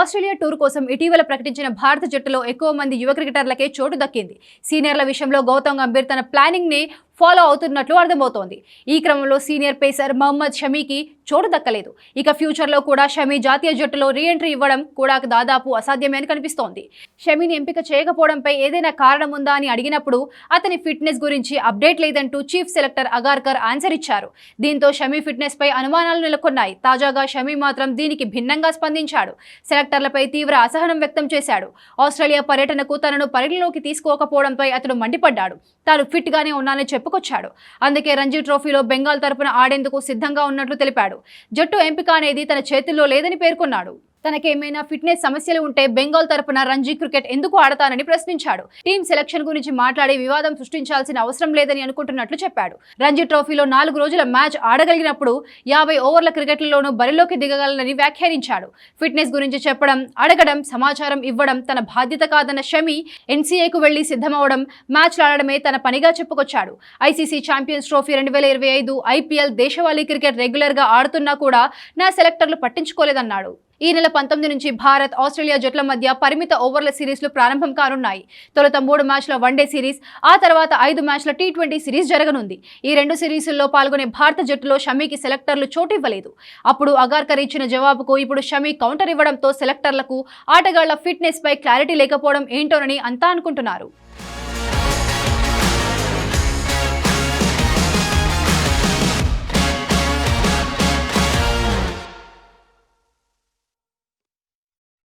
Australia tour కోసం ఇటీవల ప్రకటించిన భారత జట్టులో ఎక్కువ మంది యువ క్రికెటర్లకే చోటు దక్కింది. సీనియర్ల విషయంలో గౌతమ్ గంభీర్ తన ప్లానింగ్ని ఫాలో అవుతున్నట్లు అర్థమవుతోంది. ఈ క్రమంలో సీనియర్ పేసర్ మహమ్మద్ షమీకి చోటు దక్కలేదు. ఇక ఫ్యూచర్లో కూడా షమీ జాతీయ జట్టులో రీఎంట్రీ ఇవ్వడం కూడా దాదాపు అసాధ్యమే అని కనిపిస్తోంది. షమీని ఎంపిక చేయకపోవడంపై ఏదైనా కారణం ఉందా అని అడిగినప్పుడు అతని ఫిట్నెస్ గురించి అప్డేట్ లేదంటూ చీఫ్ సెలెక్టర్ అగార్కర్ ఆన్సర్ ఇచ్చారు. దీంతో షమీ ఫిట్నెస్ పై అనుమానాలు నెలకొన్నాయి. తాజాగా షమీ మాత్రం దీనికి భిన్నంగా స్పందించాడు. సెలెక్టర్లపై తీవ్ర అసహనం వ్యక్తం చేశాడు. ఆస్ట్రేలియా పర్యటనకు తనను పరిగణలోకి తీసుకోకపోవడంపై అతడు మండిపడ్డాడు. తాను ఫిట్ గానే ఉన్నానని చెప్పుకొచ్చాడు. అందుకే రంజీ ట్రోఫీలో బెంగాల్ తరపున ఆడేందుకు సిద్ధంగా ఉన్నట్లు తెలిపాడు. జట్టు ఎంపిక అనేది తన చేతుల్లో లేదని పేర్కొన్నాడు. తనకేమైనా ఫిట్నెస్ సమస్యలు ఉంటే బెంగాల్ తరపున రంజీ క్రికెట్ ఎందుకు ఆడతానని ప్రశ్నించాడు. టీం సెలక్షన్ గురించి మాట్లాడి వివాదం సృష్టించాల్సిన అవసరం లేదని అనుకుంటున్నట్లు చెప్పాడు. రంజీ ట్రోఫీలో నాలుగు రోజుల మ్యాచ్ ఆడగలిగినప్పుడు యాభై ఓవర్ల క్రికెట్లలోనూ బరిలోకి దిగగలనని వ్యాఖ్యానించాడు. ఫిట్నెస్ గురించి చెప్పడం అడగడం సమాచారం ఇవ్వడం తన బాధ్యత కాదన్న షమి ఎన్సీఏకు వెళ్ళి సిద్ధమవడం మ్యాచ్లు ఆడడమే తన పనిగా చెప్పుకొచ్చాడు. ఐసీసీ ఛాంపియన్స్ ట్రోఫీ రెండు వేల ఇరవై ఐదు ఐపీఎల్ దేశవాళీ క్రికెట్ రెగ్యులర్గా ఆడుతున్నా కూడా నా సెలెక్టర్లు పట్టించుకోలేదన్నాడు. ఈ నెల పంతొమ్మిది నుంచి భారత్ ఆస్ట్రేలియా జట్ల మధ్య పరిమిత ఓవర్ల సిరీస్లు ప్రారంభం కానున్నాయి. తొలుత మూడు మ్యాచ్ల వన్డే సిరీస్ ఆ తర్వాత ఐదు మ్యాచ్ల టీ ట్వంటీ సిరీస్ జరగనుంది. ఈ రెండు సిరీసుల్లో పాల్గొనే భారత జట్టులో షమీకి సెలెక్టర్లు చోటు ఇవ్వలేదు అప్పుడు అగార్కర్ ఇచ్చిన జవాబుకు ఇప్పుడు షమీ కౌంటర్ ఇవ్వడంతో సెలెక్టర్లకు ఆటగాళ్ళ ఫిట్నెస్ పై క్లారిటీ లేకపోవడం ఏంటోనని అంతా అనుకుంటున్నారు.